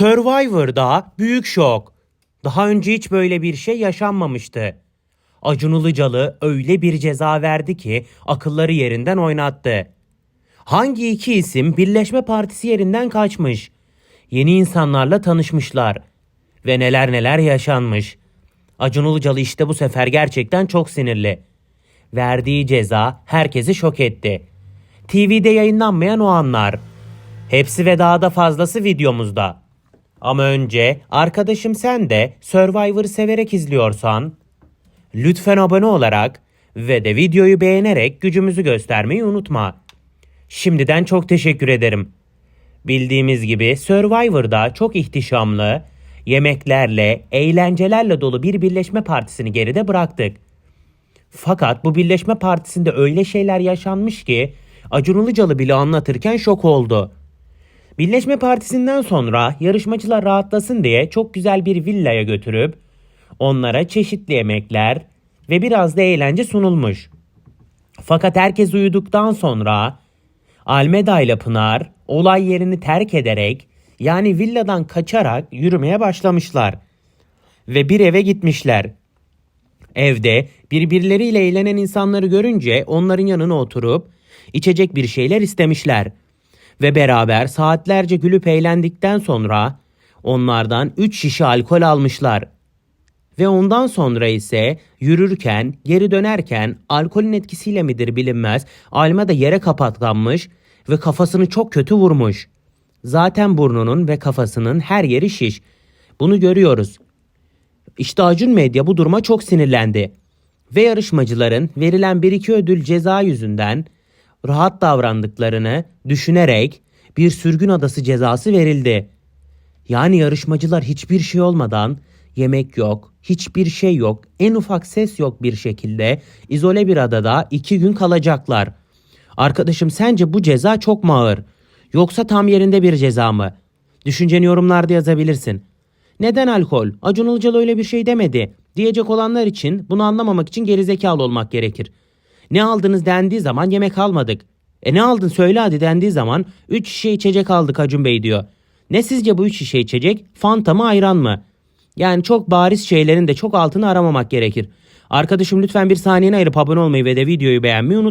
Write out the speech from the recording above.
Survivor'da büyük şok. Daha önce hiç böyle bir şey yaşanmamıştı. Acun Ilıcalı öyle bir ceza verdi ki akılları yerinden oynattı. Hangi iki isim Birleşme Partisi yerinden kaçmış? Yeni insanlarla tanışmışlar. Ve neler neler yaşanmış. Acun Ilıcalı işte bu sefer gerçekten çok sinirli. Verdiği ceza herkesi şok etti. TV'de yayınlanmayan o anlar. Hepsi ve daha da fazlası videomuzda. Ama önce arkadaşım sen de Survivor'ı severek izliyorsan lütfen abone olarak ve de videoyu beğenerek gücümüzü göstermeyi unutma. Şimdiden çok teşekkür ederim. Bildiğimiz gibi Survivor'da çok ihtişamlı, yemeklerle, eğlencelerle dolu bir birleşme partisini geride bıraktık. Fakat bu birleşme partisinde öyle şeyler yaşanmış ki Acun Ilıcalı bile anlatırken şok oldu. Birleşme Partisi'nden sonra yarışmacılar rahatlasın diye çok güzel bir villaya götürüp onlara çeşitli yemekler ve biraz da eğlence sunulmuş. Fakat herkes uyuduktan sonra Almeda ile Pınar olay yerini terk ederek yani villadan kaçarak yürümeye başlamışlar. Ve bir eve gitmişler. Evde birbirleriyle eğlenen insanları görünce onların yanına oturup içecek bir şeyler istemişler. Ve beraber saatlerce gülüp eğlendikten sonra onlardan 3 şişe alkol almışlar. Ve ondan sonra ise yürürken, geri dönerken alkolün etkisiyle midir bilinmez Alma da yere kapatlanmış ve kafasını çok kötü vurmuş. Zaten burnunun ve kafasının her yeri şiş. Bunu görüyoruz. İşte Acun Medya bu duruma çok sinirlendi. Ve yarışmacıların verilen bir iki ödül ceza yüzünden rahat davrandıklarını düşünerek bir sürgün adası cezası verildi. Yani yarışmacılar hiçbir şey olmadan yemek yok, hiçbir şey yok, en ufak ses yok bir şekilde izole bir adada iki gün kalacaklar. Arkadaşım sence bu ceza çok mu ağır? Yoksa tam yerinde bir ceza mı? Düşünceni yorumlarda yazabilirsin. Neden alkol? Acun Ilıcalı öyle bir şey demedi. Diyecek olanlar için bunu anlamamak için gerizekalı olmak gerekir. Ne aldınız dendiği zaman yemek almadık. E ne aldın söyle hadi dendiği zaman 3 şişe içecek aldık Acun Bey diyor. Ne sizce bu 3 şişe içecek? Fanta mı ayran mı? Yani çok bariz şeylerin de çok altını aramamak gerekir. Arkadaşım lütfen bir saniyeni ayırıp abone olmayı ve de videoyu beğenmeyi unutmayın.